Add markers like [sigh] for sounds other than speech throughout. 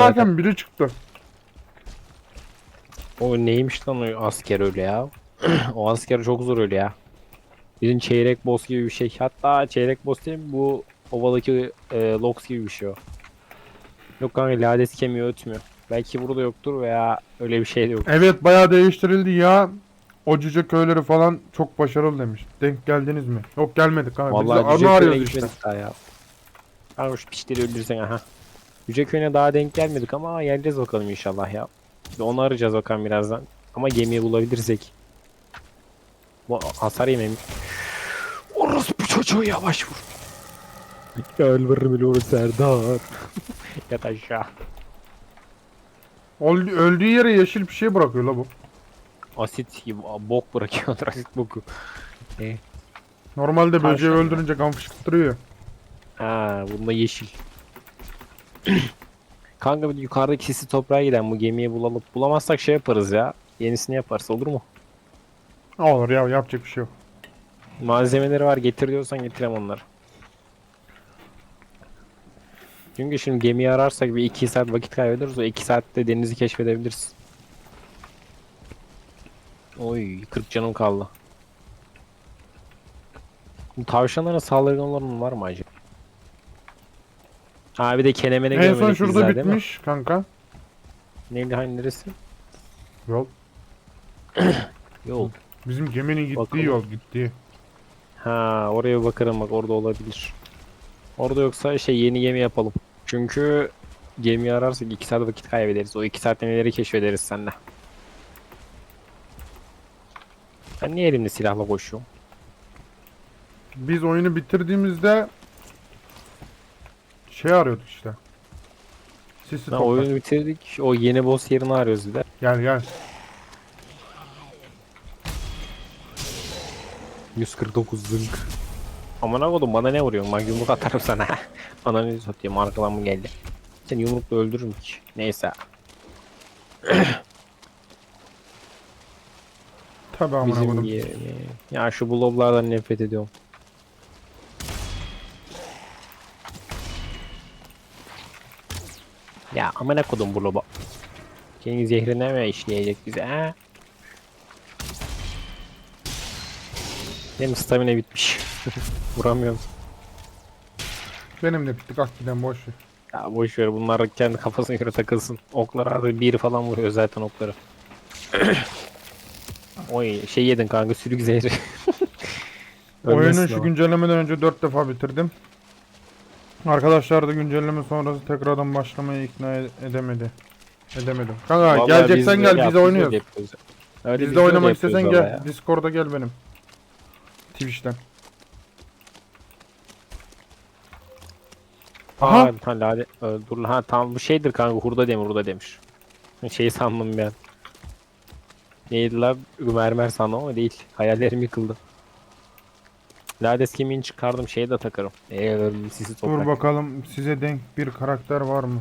Zaten biri çıktı. O neymiş lan o asker öyle ya. [clears throat] o asker çok zor öyle ya. Bizim çeyrek boss gibi bir şey. Hatta çeyrek boss değil mi? Bu ovadaki e, Lox gibi bir şey o. Yok kanka lades kemiği ötmüyor. Belki burada yoktur veya öyle bir şey de yok. Evet bayağı değiştirildi ya. O cüce köyleri falan çok başarılı demiş. Denk geldiniz mi? Yok gelmedik abi. Biz de Vallahi onu Yüce Köyü'ne arıyoruz işte. gitmedik daha ya. Kanka şu piçleri öldürsen aha. Yüce Köyü'ne daha denk gelmedik ama geleceğiz bakalım inşallah ya. Bir Onu arayacağız bakalım birazdan. Ama gemiyi bulabilirsek. Bu hasar yememiş. Orospu çocuğu yavaş vur. Öldürür Serdar. [laughs] Yat aşağı. Öldü- öldüğü yere yeşil bir şey bırakıyor la bu. Asit gibi bok bırakıyor. [laughs] Asit boku. Normalde böceği öldürünce kan fışkırtırıyor. Ha, bunda yeşil. [clears throat] Kanka bir yukarıdaki sisi toprağa giden bu gemiyi bulalım. Bulamazsak şey yaparız ya. Yenisini yaparız olur mu? Olur ya yapacak bir şey yok. Malzemeleri var getir diyorsan getirem onları. Çünkü şimdi gemiyi ararsak bir 2 saat vakit kaybederiz. O 2 saatte denizi keşfedebiliriz. Oy 40 canım kaldı. Bu tavşanların saldırgan olanı var mı acaba? Ha bir de kenemene En son şurada bizler, değil mi? bitmiş kanka. Neydi hani neresi? Yol. [clears throat] Yol. Bizim geminin gittiği Bakalım. yol gittiği. Ha oraya bir bakarım bak orada olabilir. Orada yoksa şey yeni gemi yapalım. Çünkü gemi ararsak 2 saat vakit kaybederiz. O 2 saatte neleri keşfederiz seninle. Ben niye elimde silahla koşuyorum? Biz oyunu bitirdiğimizde şey arıyorduk işte. Sisi Ha, topla. oyunu bitirdik. O yeni boss yerini arıyoruz bir de. Gel gel. 149 zınk. Aman akodum bana ne vuruyorsun? Bak yumruk atarım sana. [laughs] Ananı satayım arkadan mı geldi? Seni yumrukla öldürürüm ki. Neyse. Tabi amına Bizim koydum. yerine. Ya şu bloblardan nefret ediyorum. Ya amına kodum bloba. Senin zehrine mi işleyecek bize ha? Benim stamina bitmiş. [laughs] Vuramıyorum. Benim de bitti kalk gidelim boş ver. Ya boş ver bunlar kendi kafasına göre takılsın. Oklar abi bir falan vuruyor zaten okları. [coughs] Oy şey yedin kanka sürük zehri. [laughs] Oyunu şu güncellemeden önce 4 defa bitirdim. Arkadaşlar da güncelleme sonrası tekrardan başlamaya ikna ed- edemedi. Edemedim. Kanka Vallahi geleceksen biz gel de biz yapıyoruz, de oynuyoruz. Öyle Biz biz de oynamak istesen gel. ya. Discord'a gel benim. Twitch'ten. Aha. Aha. Ha, lale, Ö, dur lan. ha tamam bu şeydir kanka hurda demir hurda demiş. Şey sandım ben. Neydi lan? Mermer sandım ama değil. Hayallerim yıkıldı. Lades kemiğini çıkardım şeyi de takarım. Eee sisi Dur toprak. bakalım size denk bir karakter var mı?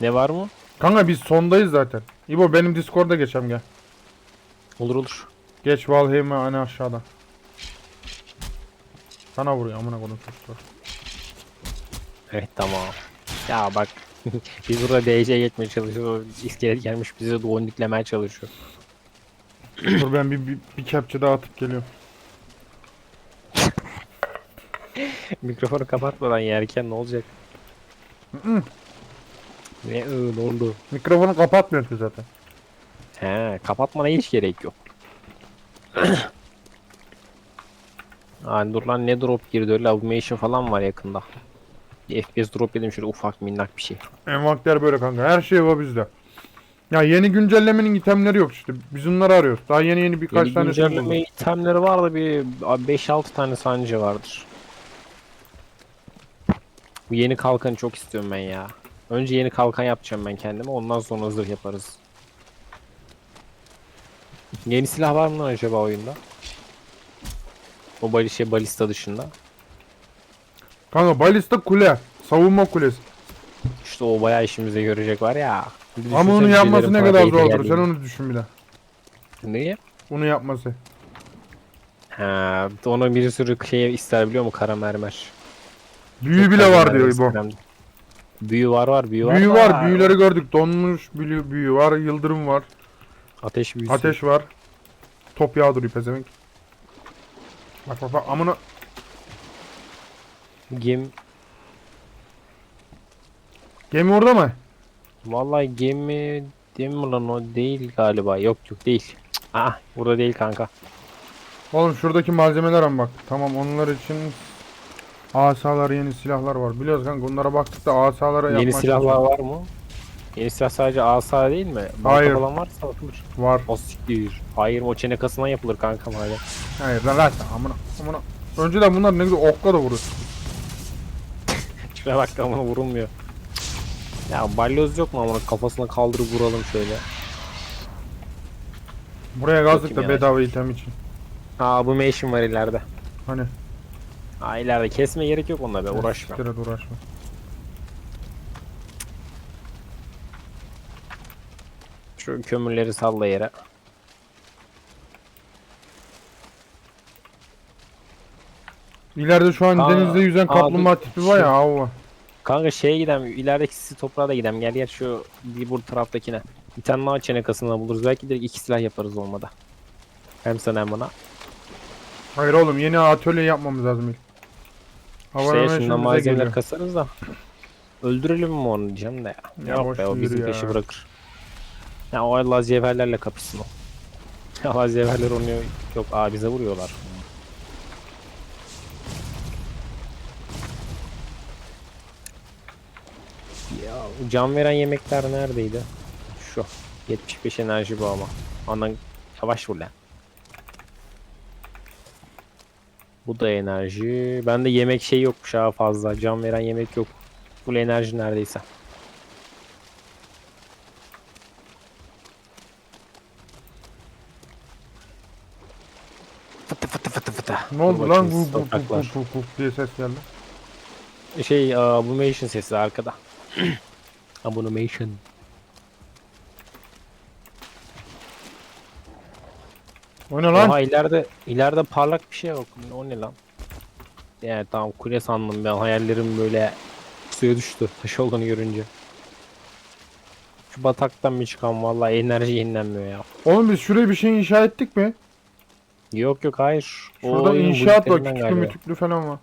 Ne var mı? Kanka biz sondayız zaten. İbo benim Discord'a geçem gel. Olur olur. Geç Valheim'e hani aşağıda. Sana vuruyor amına koydum çocuklar. Evet tamam. Ya bak [laughs] biz burada DC geçmeye çalışıyoruz. İskelet gelmiş bize de ondiklemeye çalışıyor. Dur ben bir, bir, bir kepçe daha atıp geliyorum. [laughs] Mikrofonu kapatmadan yerken ne olacak? Ne ıı, ne oldu? Mikrofonu kapatmıyor ki zaten. He, kapatmana hiç gerek yok. [coughs] Aa, dur lan ne drop girdi öyle automation falan var yakında. Bir FPS drop yedim şöyle ufak minnak bir şey. Envakter böyle kanka. Her şey var bizde. Ya yeni güncellemenin itemleri yok işte. Biz onları arıyoruz. Daha yeni yeni birkaç Yeni tane güncelleme itemleri var da bir 5-6 tane sancı vardır. Bu yeni kalkanı çok istiyorum ben ya. Önce yeni kalkan yapacağım ben kendime ondan sonra zırh yaparız. Yeni silah var mı lan acaba oyunda? O bali şey balista dışında. Kanka balista kule. Savunma kulesi. İşte o bayağı işimize görecek var ya. Bir Ama onu düşünsene yapması ne kadar zordur. Sen onu düşün bir de. Niye? Onu yapması. Ha, ona bir sürü şey ister biliyor mu kara mermer. Büyü bile var diyor istemem. Büyü var var büyü var. Büyü da- var, büyüleri gördük. Donmuş büyü, büyü var, yıldırım var, Ateş büyüsü. ateş var. Top yağdırıyor pezevenk. Bak bak bak amına. Gem. Gemi orada mı? Vallahi gemi değil mi lan o değil galiba. Yok yok değil. Ah burada değil kanka. Oğlum şuradaki malzemeler ama bak. Tamam onlar için asalar, yeni silahlar var. Biliyoruz kanka onlara baktık da asalara Yeni silahlar var mı? Yeni silah sadece asa değil mi? Balta Hayır. falan varsa atılır. Var. O siktir. Hayır o çene kasından yapılır kanka hala. Hayır lan lan amına amına. Önceden bunlar ne güzel okla da vurur. [laughs] Şuraya bak ama vurulmuyor. Ya balyoz yok mu ama kafasına kaldırıp vuralım şöyle. Buraya gazdık da Bakayım bedava item için. Aa bu meşin var ileride. Hani Aa ileride kesme gerek yok onunla be uğraşma. Siktir et, uğraşma. Şu kömürleri salla yere. İleride şu an Aa, denizde yüzen aa, kaplumbağa dur. tipi var ya avva. Kanka şeye gidem ilerideki sisi toprağa da gidem gel gel şu bir bu taraftakine. Bir tane daha çene kasını buluruz belki direkt iki silah yaparız olmadı. Hem sana hem bana. Hayır oğlum yeni atölye yapmamız lazım ilk. Hava İşte şundan malzemeler geliyor. kasarız da. Öldürelim mi onu diyeceğim de ya. Ya Yok be o ver bizi ya. peşi bırakır. Ya o Allah cevherlerle kapışsın o. [laughs] Allah cevherler onu yok aa bize vuruyorlar. Ya can veren yemekler neredeydi? Şu. 75 enerji bu ama. Anan yavaş vur lan. Bu da enerji. Bende yemek şey yokmuş ha fazla. Can veren yemek yok. Full enerji neredeyse. Fıtı fıtı fıtı fıtı. Ne Dur oldu lan bakayım, bu bu bu bu topraklar. bu bu diye ses geldi. Şey abomination sesi arkada. [clears throat] abomination. O ne lan? Oha ileride ileride parlak bir şey yok. O ne lan? Yani tamam kule sandım ben hayallerim böyle suya düştü taş olduğunu görünce. Şu bataktan mı çıkan vallahi enerji yenilenmiyor ya. Oğlum biz şuraya bir şey inşa ettik mi? Yok yok hayır. Şurada oyunun inşaat var, buildlerinden küçüklü galiba. mütüklü falan var.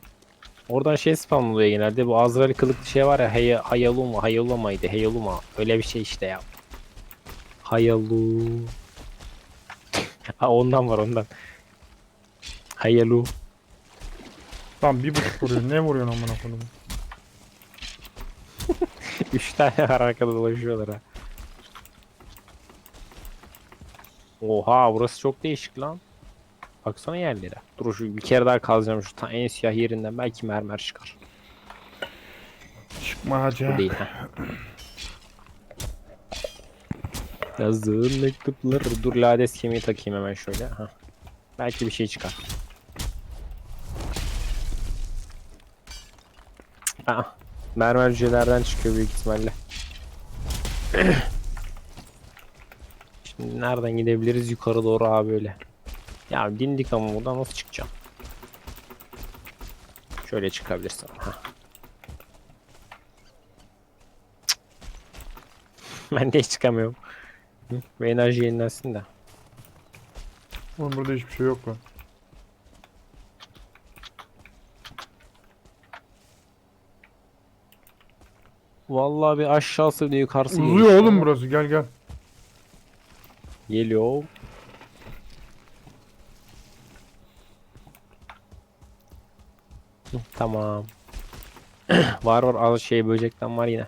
Oradan şey spam oluyor genelde. Bu Azrail kılıklı şey var ya Hay Hayaluma, Hayaluma'ydı. Hayaluma. Öyle bir şey işte ya. Hayalu. Ha ondan var ondan. Hayalu. Tamam bir buçuk vuruyor. ne vuruyorsun amına koyayım? [laughs] Üç tane var arkada dolaşıyorlar ha. Oha burası çok değişik lan. Baksana yerlere. Dur şu bir kere daha kazacağım şu ta en siyah yerinden belki mermer çıkar. Çıkma hacı. Bu değil ha. Yazdığın mektupları. Dur lades kemiği takayım hemen şöyle. Ha. Belki bir şey çıkar. Aa, mermer cücelerden çıkıyor büyük ihtimalle. [clears throat] Şimdi nereden gidebiliriz yukarı doğru abi böyle. Ya dindik ama buradan nasıl çıkacağım? Şöyle çıkabilirsin. Ha. [clears throat] ben de hiç çıkamıyorum. Hı, Ve enerji yenilensin de. Oğlum burada hiçbir şey yok lan. Vallahi bir aşağısı bir yukarısı Uzuyor geliyor. oğlum burası gel gel. Geliyor. Hı, Tamam. [clears throat] var var az şey böcekten var yine.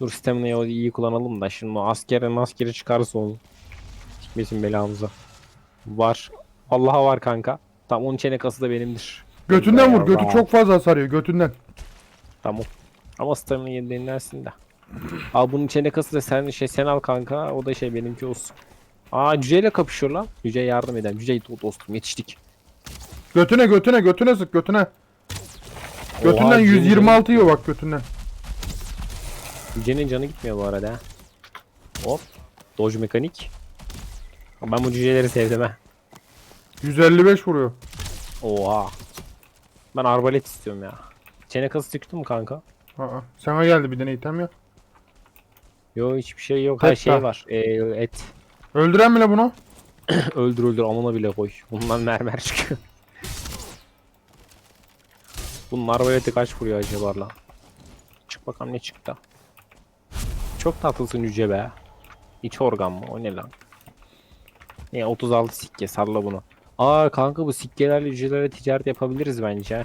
Dur stamina'yı iyi kullanalım da şimdi o askere maskeri çıkarsa onu. Çıkmasın belamıza. Var. Allah'a var kanka. Tamam onun çenekası da benimdir. Götünden vur. Götü çok fazla hasar yiyor götünden. Tamam. Ama stamina yenilersin de. Al bunun çenekası da sen şey sen al kanka. O da şey benimki olsun. Aa cüceyle kapışıyor lan. Cüce yardım eden. Cüce dostum yetiştik. Götüne götüne götüne sık götüne. Götünden Oha, cücenin 126 yiyor bak götünden. Cücenin canı gitmiyor bu arada. Hop. Dodge mekanik. Ben bu cüceleri sevdim ha. 155 vuruyor. Oha. Ben arbalet istiyorum ya. Çene kası çıktı mı kanka? Aa, sana geldi bir tane item ya. Yo hiçbir şey yok. Her şey var. Ee, et. Öldüren mi la bunu? [clears throat] öldür öldür amına bile koy. Bundan mermer çıkıyor. Bunun arbaleti kaç vuruyor acaba lan? Çık bakalım ne çıktı. Çok tatlısın yüce be. İç organ mı? O ne lan? Ne 36 sikke salla bunu. Aa kanka bu sikkelerle yücelerle ticaret yapabiliriz bence.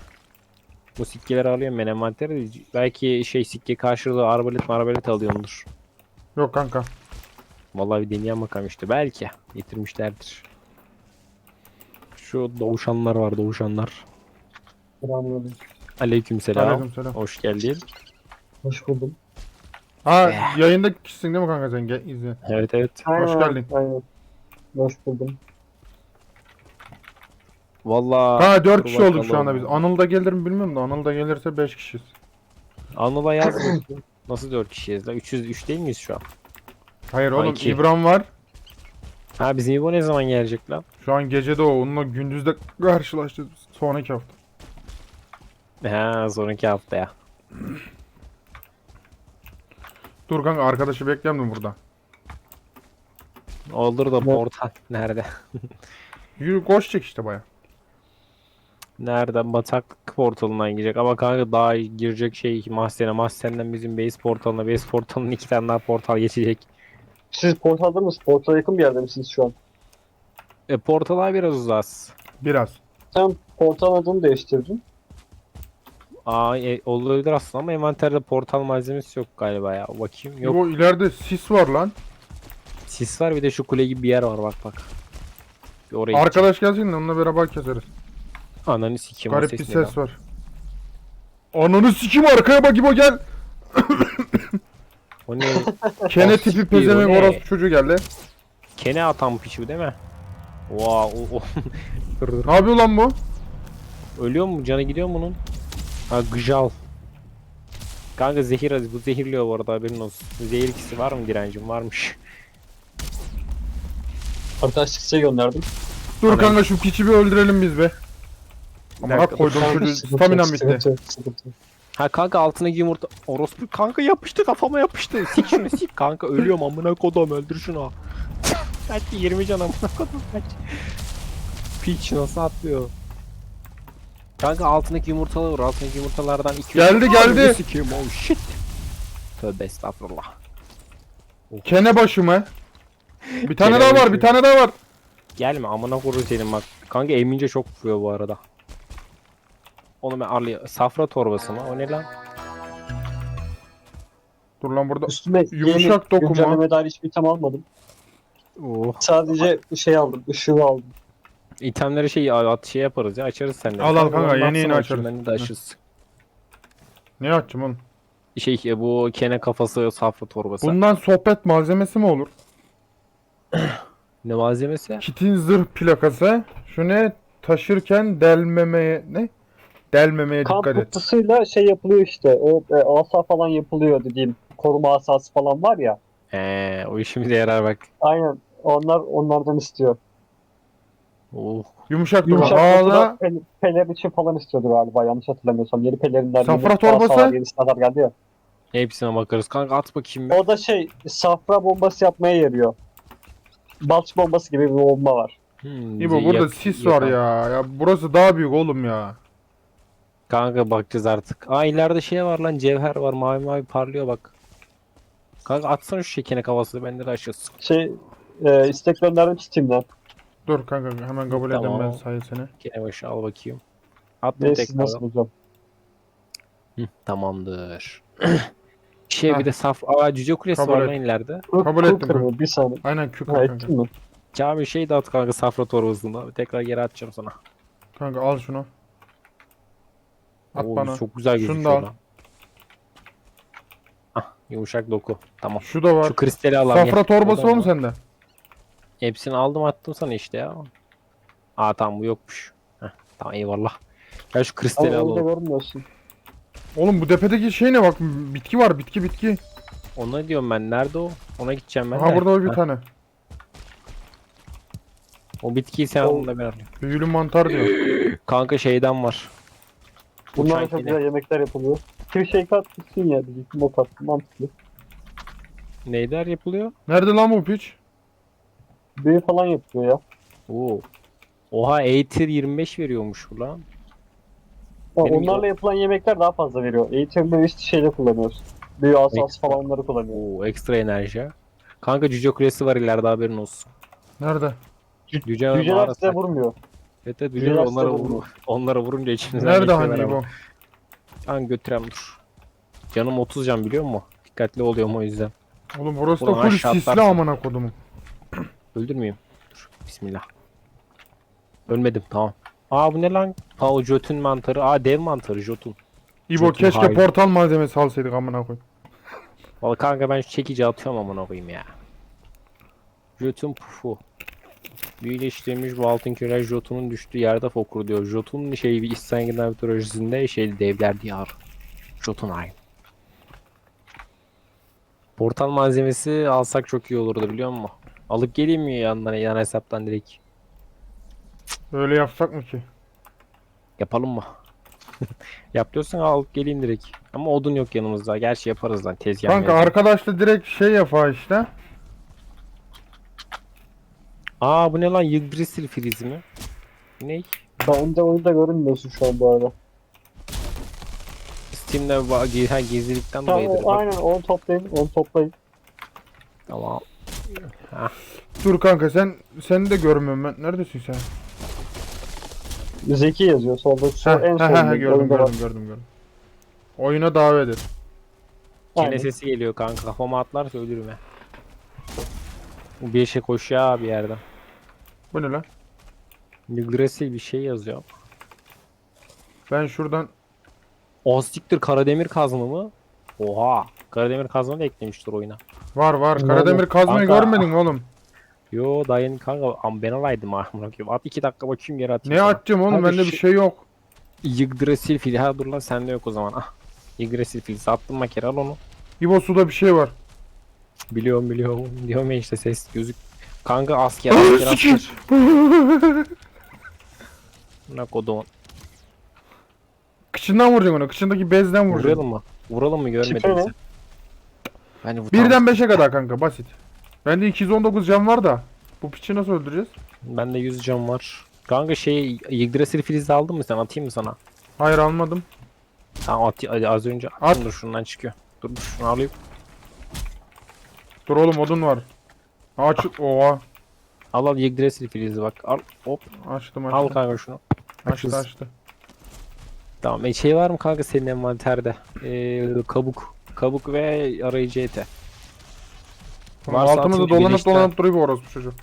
Bu sikkeleri alıyorum ben envantere. Belki şey sikke karşılığı arbalet marbalet alıyordur. Yok kanka. Vallahi bir deneyen bakalım işte. Belki getirmişlerdir. Şu doğuşanlar var doğuşanlar. Selamünaleyküm. Aleykümselam. Aleykümselam. Hoş geldin. Hoş buldum. Ha Eh. yayında kişisin değil mi kanka sen? Gel izle. Evet evet. Hoş geldin. Aynen. Hoş buldum. Vallahi Ha 4 dur kişi olduk şu bakalım. anda biz. Anıl da gelir mi bilmiyorum da Anıl da gelirse 5 kişiyiz. Anıl'a yaz bakayım. [laughs] Nasıl 4 kişiyiz la? 303 değil miyiz şu an? Hayır Ha, oğlum iki. İbrahim var. Ha bizim İbo ne zaman gelecek lan? Şu an gecede o. Onunla gündüzde karşılaşacağız. biz. Sonraki hafta. Ha sonraki hafta ya. Dur kanka arkadaşı bekleyelim burada? Olur da portal nerede? [laughs] Yürü koş çek işte baya. Nereden bataklık portalından girecek ama kanka daha girecek şey mahzene mahzenden bizim base portalına base portalının iki tane daha portal geçecek. Siz portalda mısınız? Portala yakın bir yerde misiniz şu an? E portala biraz uzas. Biraz. Sen portal adını değiştirdin. Aa e, olabilir aslında ama envanterde portal malzemesi yok galiba ya. Bakayım. Yok. Yok. ileride sis var lan. Sis var bir de şu kule gibi bir yer var bak bak. Bir oraya Arkadaş gelsin de onunla beraber keseriz. gideceğim. Ananı sikeyim o Garip bir ses ne ses lan? var. Ananı sikim arkaya bak İbo gel. O ne? [laughs] Kene tipi siktir, pezevenk o ne? orospu çocuğu geldi. Kene atan piçi değil mi? Vaa o, o. [laughs] Ne yapıyor lan bu? Ölüyor mu? Canı gidiyor mu bunun? Ha gıjal. Kanka zehir bu zehirliyor bu arada haberin olsun. Zehir ikisi var mı direncim? Varmış. Arkadaşlık size gönderdim. Dur kanka şu piçi bir öldürelim biz be. Ama dakika, koydum çocuğu staminam bitti. Ha kanka altındaki yumurta orospu kanka yapıştı kafama yapıştı. Sik şunu sik kanka ölüyorum amına kodum öldür şunu. Kaç 20 can amına kodum kaç. Piç nasıl atlıyor? Kanka altındaki yumurtalar var. Altındaki yumurtalardan 2 Geldi, geldi. Sikeyim oh shit. Tövbe estağfurullah. Kene başımı. Bir tane Kene daha var, başı. bir tane daha var. Gelme amına koru senin bak. Kanka emince çok vuruyor bu arada. Onu ben arlı safra torbası mı? O ne lan? Dur lan burada. Üstüme Yumuşak dokuma. güncelleme dair hiçbir item almadım. Oh. Sadece şey aldım, ışığı aldım. İtemleri şey at şey yaparız ya açarız seninle. Al, al kanka, yeni yeni açarız. Ben de açarız. Ne açacağım oğlum? Şey e, bu kene kafası safra torbası. Bundan sohbet malzemesi mi olur? [clears throat] Ne malzemesi? Kitin zırh plakası. Şu ne? Taşırken delmemeye ne? Delmemeye Kamp dikkat et. kutusuyla şey yapılıyor işte. O e, asa falan yapılıyor dediğim. Koruma asası falan var ya. Eee o işimize yarar bak. Aynen. Onlar onlardan istiyor. Oh. Yumuşak. Yumuşak Ağla. dokuda pel, pelerin için falan istiyordu galiba yanlış hatırlamıyorsam. Yeni pelerinler, Safra torbası? yeni silahlar geldi ya. Hepsine bakarız. Kanka at bakayım. bir. O da şey safra bombası yapmaya yarıyor. Balç bombası gibi bir bomba var. Hmm, İbo yak- burada sis var ya. Ya burası daha büyük oğlum ya. Kanka bakacağız artık. Aa ileride şey var lan cevher var mavi mavi parlıyor bak. Kanka atsana şu şekene kafası bende de aşırısı. Şey e, istek gönderdim Steam'den. Dur kanka hemen kabul edeyim ben Tamam. sayesini. Kene başı al bakayım. At bunu Neyse tekrar. nasıl bulacağım. Hı, tamamdır. [clears throat] şey Ha. bir de saf. Aa cüce kulesi Kabul var et. lan ileride. Kabul ettim kırmızı, Bir saniye. Aynen kük Ha, kanka. ettin mi? Kamil şey de at kanka safra torbasında. Tekrar geri atacağım sana. Kanka al şunu. At Oo, bana. Çok güzel Şunu da gözüküyor al. lan. Ah yumuşak doku. Tamam. Şu da var. Şu kristali al abi. Safra torbası var mı sende? Hepsini aldım attım sana işte ya. Aa tamam bu yokmuş. Heh, tamam eyvallah. Gel şu kristali Ama orada alalım. görmüyorsun. Oğlum bu tepedeki şey ne bak bitki var bitki bitki. Ona diyorum ben. Nerede o? Ona gideceğim ben Ha de. burada var bir Heh, tane. O bitkiyi sen O- al da ben alayım. Büyülü mantar diyor. [laughs] Kanka şeyden var. Bunlarla Uçan çok kene. güzel yemekler yapılıyor. bir şey katmışsın ya diyecektim o kattı mantıklı. Neyler yapılıyor? Nerede lan bu piç? Büyü falan yapıyor ya. Oo. Oha A-Tier 25 veriyormuş bu lan. Ha, Benim onlarla yapılan yemekler daha fazla veriyor. Eğitimde üst şeyde kullanıyoruz. Büyü asas Ekstra. falan onları kullanıyor. Oo ekstra enerji. Kanka cüce kulesi var ileride haberin olsun. Nerede? Cüce Cüceler mağarası. size vurmuyor. Evet evet Cüceler cüceler size onlara, vurmuyor. vur, onlara vurunca içimizden Nerede geçiyorlar hani ama. bu? Can götürem dur. Canım 30 can biliyor musun? Dikkatli oluyorum o yüzden. Oğlum burası da Ulan full aşağı sisli atlarsın. amına kodumu. Öldürmeyeyim. Dur. Bismillah. Ölmedim tamam. Aa bu ne lan? Pao Jotun mantarı. Aa dev mantarı Jotun. İbo Jotun keşke hain. portal malzemesi alsaydık amına koy. Valla kanka ben şu çekici atıyorum amına koyayım ya. Jotun pufu. Büyüleştirilmiş bu altın küre Jotun'un düştüğü yerde fokur diyor. Jotun'un şey bir İskandinav mitolojisinde şey devler diyarı. Jotunheim. Portal malzemesi alsak çok iyi olurdu biliyor musun? Alıp geleyim mi yandan yan hesaptan direkt? Öyle yapsak mı ki? Yapalım mı? [laughs] Yap diyorsan alıp geleyim direkt. Ama odun yok yanımızda. Gerçi yaparız lan tezgah. Kanka mezgah. arkadaşla direkt şey yapa işte. Aa bu ne lan? Yggdrasil frizi mi? Ne? Bence oyunda görünmüyorsun şu an bu arada. Steam'de va- ge- ha, gizlilikten Tamam, dolayıdır. o, Bak, aynen onu toplayın, onu toplayın. Tamam. Dur kanka sen seni de görmüyorum ben. Neredesin sen? Zeki yazıyor solda. Sol, Ha, en ha, solda. ha, ha, gördüm gördüm gördüm gördüm. Oyuna davet et. Çene Aynen. sesi geliyor kanka. Kafama atlarsa ölürüm ha. Bir şey koşuyor abi bir yerden. Bu ne lan? Yggdrasil bir şey yazıyor. Ben şuradan O siktir Karademir kazma mı? Oha. Karademir kazma da eklemiştir oyuna. var var. Ne Karademir oldu? kazmayı Kanka. görmedin mi oğlum? Yo dayın kanka am ben alaydım ah bırakıyorum. At iki dakika bakayım geri atayım. Ne sana. atacağım oğlum? Abi Bende bir şu- şey yok. Yggdrasil fili. Ha dur lan sende yok o zaman. Ah. Yggdrasil fili. Sattım makere al onu. İbo suda bir şey var. Biliyorum biliyorum. [laughs] Diyorum ya işte ses gözük. Kanka asker asker asker. Ne kodum. Kıçından vuracaksın onu. Kıçındaki bezden vuracaksın. Vuralım mı? Vuralım mı görmedim sen. Bence bu Birden tamam. 5'e kadar kanka basit. Bende 219 can var da. Bu piçi nasıl öldüreceğiz? Bende 100 can var. Kanka şey Yggdrasil filizi aldın mı sen? Atayım mı sana? Hayır almadım. Tamam at, hadi az önce At. attım dur şundan çıkıyor. Dur dur şunu alayım. Dur oğlum odun var. Aç. Oha. Al al Yggdrasil filizi bak. Al hop Açtım al açtım. kanka şunu. Açtı açtı. Tamam e, şey var mı kanka senin envanterde? Ee, kabuk. Kabuk ve arayıcı ete. Varsa Altımızda atın, dolanıp birleştir. dolanıp duruyor bu orospu çocuk.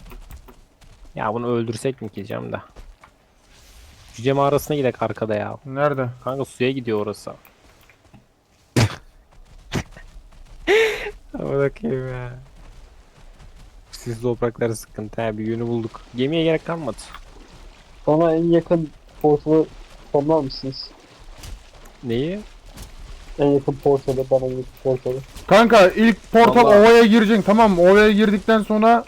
Ya bunu öldürsek mi ki diyeceğim de. Cüce mağarasına gidelim arkada ya. Nerede? Kanka suya gidiyor orası. Bakayım ya. Siz toprakları sıkıntı ha bir yönü bulduk. Gemiye gerek kalmadı. Bana en yakın portalı sonlar mısınız? Neyi? En yakın portalı, bana en yakın portalı. Kanka ilk portal Vallahi- ovaya gireceksin tamam mı? Ovaya girdikten sonra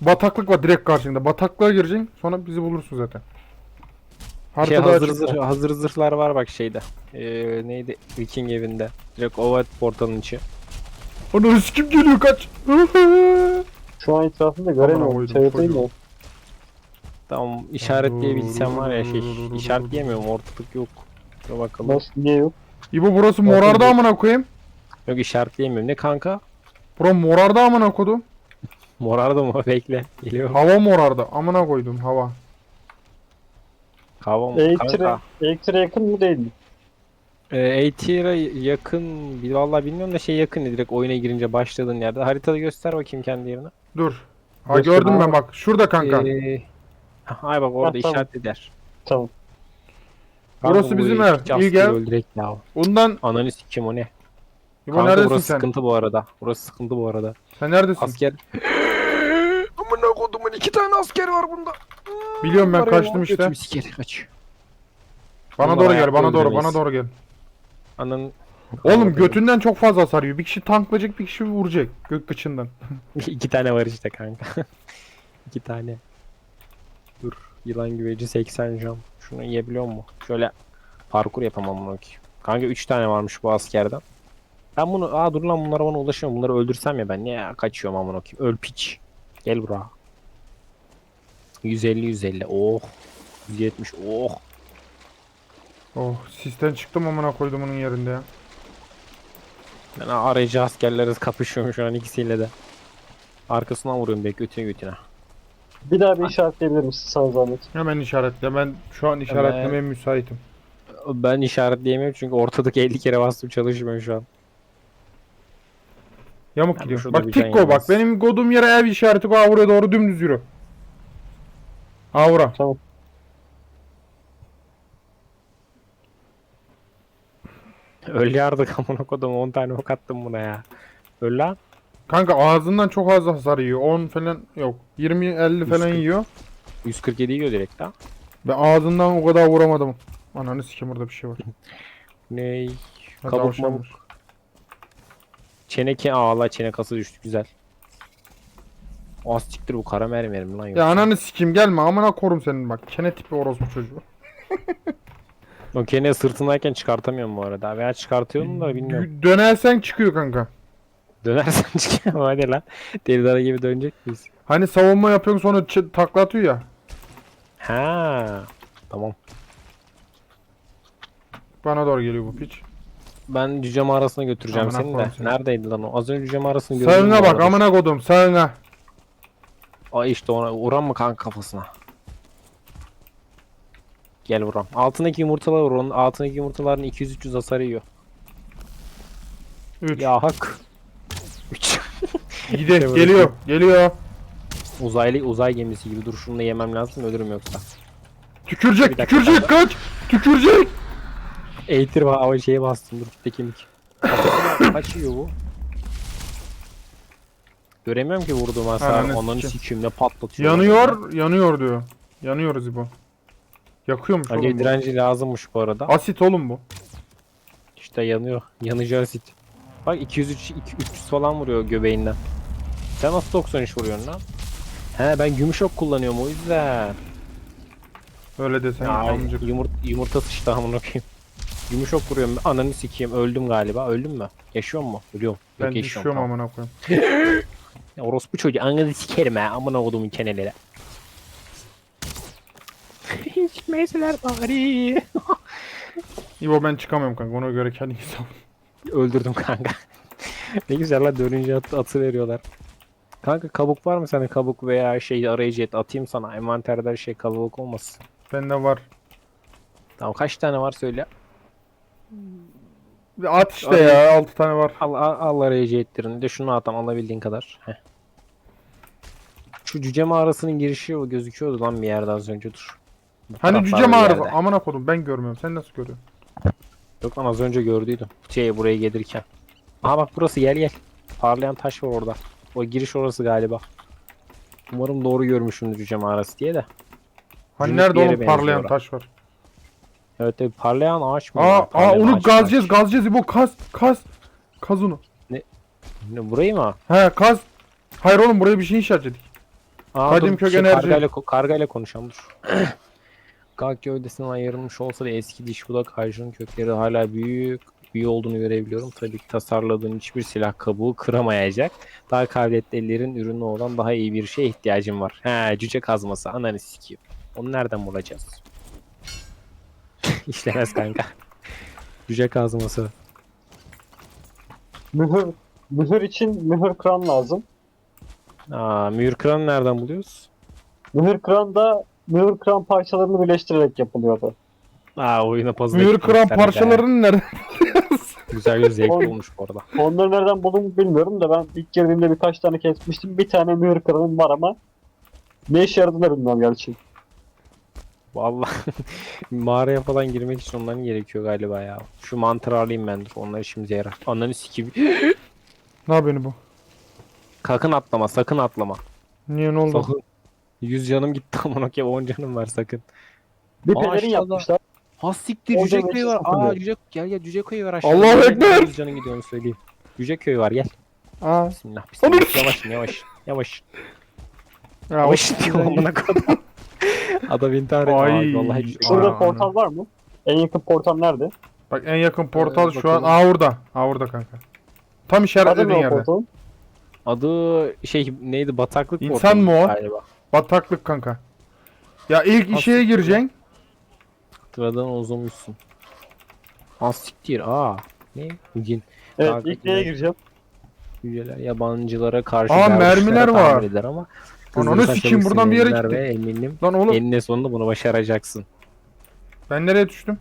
bataklık var direkt karşında. Bataklığa gireceksin sonra bizi bulursun zaten. Şey Haritada hazır, zırh, hazır zırhlar var bak şeyde. Ee, neydi? Viking evinde. Direkt ova portalın içi. Ana kim geliyor kaç. [laughs] Şu an etrafında Amına göremiyorum. koydum Çevredeyim çocuğu. mi? Tamam işaretleyebilsem var ya şey. işaretleyemiyorum ortalık yok. Dur bakalım. Nasıl, niye yok? İbo burası morarda amına koyayım. Yok işaretleyemiyorum. Ne kanka? Bura morarda amına kodum. Morardı mı? [laughs] Bekle. Geliyor. Hava morarda. Amına koydum hava. Hava mı? Elektriğe, Kanka. elektriğe yakın mı değil mi? Ee, yakın, bir vallahi bilmiyorum da şey yakın direkt oyuna girince başladığın yerde. Haritada göster bakayım kendi yerini. Dur. Ha Göster gördüm ben bak. Şurada kanka. Ee, ay bak orada Ha, tamam. işaret eder. Tamam. Burası bizim ev. İyi gel. Ya. Ondan Ananı sikim o ne? İbo Kanka neredesin burası sen? sıkıntı bu arada. Burası sıkıntı bu arada. Sen neredesin? Asker. [gasps] Amına kodumun iki tane asker var bunda. Biliyorum ben kaçtım işte. götümü siker, kaç. Bana doğru gel, bana doğru, bana doğru gel. Ananın Oğlum götünden çok fazla hasar yiyor. Bir kişi tanklayacak, bir kişi vuracak gök kıçından. [laughs] iki tane var işte kanka. [laughs] iki tane. Yılan güveci 80 jam. Şunu yiyebiliyor mu? Şöyle parkur yapamam bunu ki. Kanka 3 tane varmış bu askerden. Ben bunu aa dur lan bunlara bana ulaşıyorum. Bunları öldürsem ya ben niye kaçıyorum amına koyayım. Öl piç. Gel buraya. 150 150. Oh. 170. Oh. Oh sisten çıktım amına koydum onun yerinde ya. Ben arayıcı askerlere kapışıyorum şu an ikisiyle de. Arkasından vuruyorum belki götüne götüne. Bir daha bir işaretleyebilir misin sana zahmet? Hemen işaretle. Ben şu an işaretlemeye müsaitim. Ben işaretleyemiyorum çünkü ortadaki 50 kere bastım çalışmıyor şu an. Yamuk Abi gidiyor. şurada Bak bir tik can go bak. yemez. Benim godum yere ev işareti koy. Avruya doğru dümdüz yürü. Avra. Tamam. Öl yardık amına kodum 10 tane ok attım buna ya. Öl lan. Kanka ağzından çok az hasar yiyor. 10 falan yok. 20-50 falan 140. yiyor. 147 yiyor direkt ha. Ve ağzından o kadar vuramadım. Ananı sikim orada bir şey var. [laughs] Ney? Ha, Kabuk mabuk. Çene ki ağla çene kası düştü güzel. Az siktir bu kara mermerim lan yok. Ya ananı sikim gelme amına korum senin bak. Kene tipi orospu çocuğu. [laughs] O kene sırtındayken çıkartamıyorum bu arada. Veya çıkartıyorum da bilmiyorum. Dö- Dönersen çıkıyor kanka. Dönersen [laughs] çıkıyor hadi lan. Deli dara gibi dönecek miyiz? Hani savunma yapıyorsun sonra ç- takla atıyor ya. Ha. Tamam. Bana doğru geliyor bu piç. Ben cüce mağarasına götüreceğim Amına seni de. koyayım seni. Neredeydi lan o? Az önce cüce mağarasını gördüm. Sağına bak amına kodum sağına. Ay işte ona vuran mı kanka kafasına? Gel vuram. Altındaki yumurtalar vur. Onun altındaki yumurtaların 200-300 hasar yiyor. 3. Ya hak. 3. Gide Şey geliyor geliyor. Uzaylı uzay gemisi gibi dur şunu da yemem lazım ölürüm yoksa. Tükürecek dakika tükürecek kaç. Tükürecek. Eğitir var ama şeye bastım dur bir kemik. [coughs] Kaç yiyor bu? Göremiyorum ki vurduğum hasar. Ananı sikimle patlatıyor. Yanıyor yanıyor diyor. Yanıyoruz İbo. Yakıyormuş Alev oğlum bu. direnci lazımmış bu arada. Asit oğlum bu. İşte yanıyor. Yanıcı asit. Bak 203 2 300 falan vuruyor göbeğinden. Sen nasıl 93 vuruyorsun lan? He ben gümüş ok kullanıyorum o yüzden. Öyle desen Ya, amcık. yumurt, yumurta sıçtı amına koyayım. Gümüş ok vuruyorum. Ananı sikeyim. Öldüm galiba. Öldüm mü? Yaşıyor mu? Ölüyorum. Ben yaşıyorum, düşüyorum tamam. amına koyayım. [laughs] Ya, orospu çocuğu. Ananı sikerim ha. Amına kodumun kenelere. Sikmeyseler [laughs] bari. [laughs] İbo ben çıkamıyorum kanka ona göre kendini savun. Öldürdüm kanka. ne güzel lan dönünce at, atı veriyorlar. Kanka kabuk var mı sende kabuk veya şey arayıcı et atayım sana envanterde şey kabuk olmasın. Bende var. Tamam kaç tane var söyle. Bir At işte Arayı- ya 6 tane var. Al, al, al arayıcı etlerini de şunu atam alabildiğin kadar. Heh. Şu cüce mağarasının girişi o gözüküyordu lan bir yerde az önce dur. Bu Hani taraflarda cüce bir mağarası yerde. amına kodum ben görmüyorum. Sen nasıl görüyorsun? Yok lan az önce gördüydüm. Şey buraya gelirken. Aha bak burası gel gel. Parlayan taş var orada. O giriş orası galiba. Umarım doğru görmüşümdür cüce mağarası diye de. Hani Cüneyt nerede oğlum parlayan taş var. Evet evet parlayan ağaç mı? Aa, ya? aa Parlayan onu ağaç, gazlayacağız İbo kaz kaz. Kaz onu. Ne, burayı mı? He kaz. Hayır oğlum buraya bir şey inşa ettik. Aa, Kadim kök şey, enerji. Kargayla, kargayla konuşalım dur. [clears throat] Kalk gövdesinden ayrılmış olsa da eski diş budak ağacının kökleri hala büyük büyü olduğunu görebiliyorum. Tabii ki tasarladığın hiçbir silah kabuğu kıramayacak. Daha kabiliyetli ellerin ürünü olan daha iyi bir şeye ihtiyacım var. He cüce kazması ananı sikeyim. Onu nereden bulacağız? [laughs] İşlemez kanka. cüce kazması. Mühür, mühür için mühür kıran lazım. Aa, mühür kıranı nereden buluyoruz? Mühür kıran da mühür kıran parçalarını birleştirerek yapılıyordu. Aa oyuna puzzle Mühür kıran parçalarını nerede? [laughs] Güzel bir zevk Oğlum. olmuş bu arada. Onları nereden buldum bilmiyorum da ben ilk girdiğimde birkaç tane kesmiştim. Bir tane mühür kıranım var ama ne işe yaradığını bilmiyorum gerçi. Vallahi [laughs] mağaraya falan girmek için onların gerekiyor galiba ya. Şu mantarı alayım ben dur. Onlar işimize yarar. Ananı sikeyim. ne yapıyor bu? sakın atlama sakın atlama. Niye ne oldu? Sakın. 100 canım gitti [laughs] amına koyayım 10 canım var sakın. Bir Aa, pelerin aşağıda. yapmışlar. Ha siktir Orada cüce bir köyü şey var. Aa cüce gel gel cüce köyü var aşağıda. Allahu Cüce- Ekber! 100 canım gidiyor onu söyleyeyim. Cüce köyü var gel. Aa. Bismillah bismillah. Yavaş yavaş. Yavaş. Ya, Yavaş diyor amına koyayım. [laughs] Adam intihar etti. Ay. Ay. Vallahi cüce Şurada Aa, portal var mı? En yakın portal nerede? Bak en yakın portal Ee, şu an. bakalım. Aa orada. Aa orada kanka. Tam Adı işaretlediğin ne o yerde. portalın? Adı şey neydi bataklık İnsan portalı mı o? Galiba. Bataklık kanka. Ya ilk işe gireceksin. Sıradan uzamuşsun. Az siktir aa. Ne? Bugün Evet Kanka, ilk neye gireceğim? hücreler yabancılara karşı Aa, mermiler var. eder ama Ananı sikeyim, buradan bir yere. Ve eminim Lan oğlum eninde sonunda bunu başaracaksın. ben nereye düştüm?